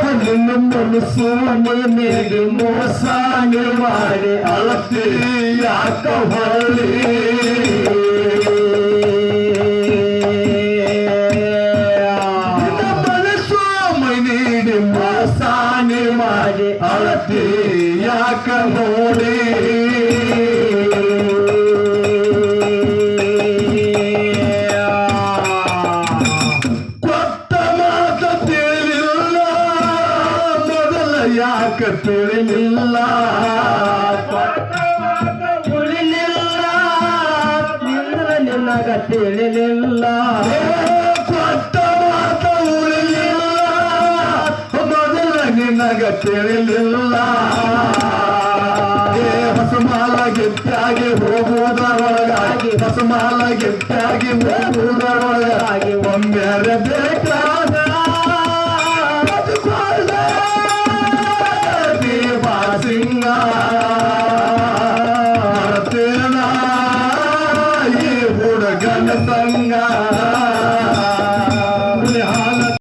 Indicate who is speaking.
Speaker 1: കണ്ണിനും മനസ്സും മോസാനുമാരെ അളത്തിയാക്കവളി മനസ്സോമിനും മോസാനുമാരെ അളത്തിയാക്കവളി ಯಾಕ ತಿಳಿಲಿಲ್ಲ?
Speaker 2: ಉಳಿಲಿಲ್ಲ ತಿಳಿಲಿಲ್ಲ.
Speaker 1: ಕೊಟ್ಟ ಮಾಲ ಗಿಟ್ಟಾಗಿ ಮೊದಲ ನಿನಗ ತಿಳಿಲಿಲ್ಲ. ಹಸುಮಾಲ ಗಿಟ್ಟಾಗಿ ಹೋಗುವುದರೊಳಗಾಗಿ ಹಸುಮಾಲ ಗಿಟ್ಟಾಗಿ ಹೋಗುವುದರೊಳಗಾಗಿ ಸಿಂಗ